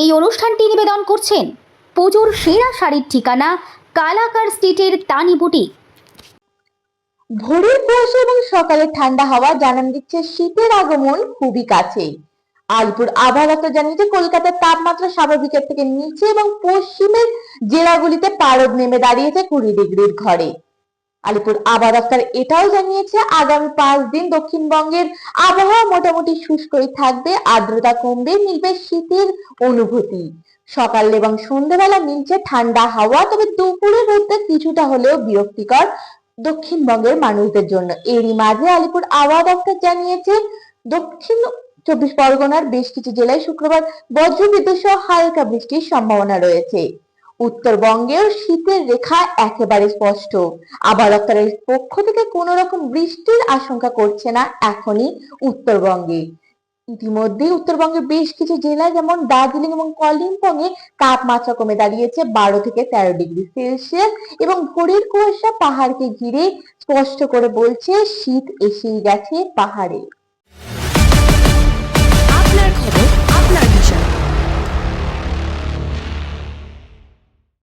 এই অনুষ্ঠানটি নিবেদন করছেন পুজোর সেরা শাড়ির ঠিকানা কালাকার স্ট্রিটের তানি বুটিক। ভোরের কুয়াশা এবং সকালের ঠান্ডা হাওয়া জানান দিচ্ছে শীতের আগমন খুবই কাছেই আলিপুর আবহাওয়া তো জানিয়েছে, কলকাতার তাপমাত্রা স্বাভাবিকের থেকে নিচে এবং পশ্চিমের জেলাগুলিতে পারদ নেমে দাঁড়িয়েছে কুড়ি ডিগ্রির ঘরে। আলিপুর আবহাওয়া দপ্তর এটাও জানিয়েছে, আগামী পাঁচ দিন দক্ষিণবঙ্গের আবহাওয়া মোটামুটি শুষ্কই থাকবে, আর্দ্রতা কমবে, মিলবে শীতের অনুভূতি। সকাল এবং সন্ধ্যেবেলা মিলছে ঠান্ডা হাওয়া, তবে দুপুরের রোদটা কিছুটা হলেও বিরক্তিকর দক্ষিণবঙ্গের মানুষদের জন্য। এরই মাঝে আলিপুর আবহাওয়া দপ্তর জানিয়েছে, দক্ষিণ চব্বিশ পরগনার বেশ কিছু জেলায় শুক্রবার বজ্রবিদ্যুৎ সহ হালকা বৃষ্টির সম্ভাবনা রয়েছে। উত্তরবঙ্গেও শীতের রেখা একেবারে স্পষ্ট। আবহাওয়া দপ্তরের পক্ষ থেকে কোনো রকম বৃষ্টির আশঙ্কা করছে না এখনই উত্তরবঙ্গে। ইতিমধ্যেই উত্তরবঙ্গের বেশ কিছু জেলা যেমন দার্জিলিং এবং কলিম্পংয়ে তাপমাত্রা কমে দাঁড়িয়েছে বারো থেকে তেরো ডিগ্রি সেলসিয়াস এবং ভোরের কুয়াশা পাহাড়কে ঘিরে স্পষ্ট করে বলছে শীত এসেই গেছে পাহাড়ে।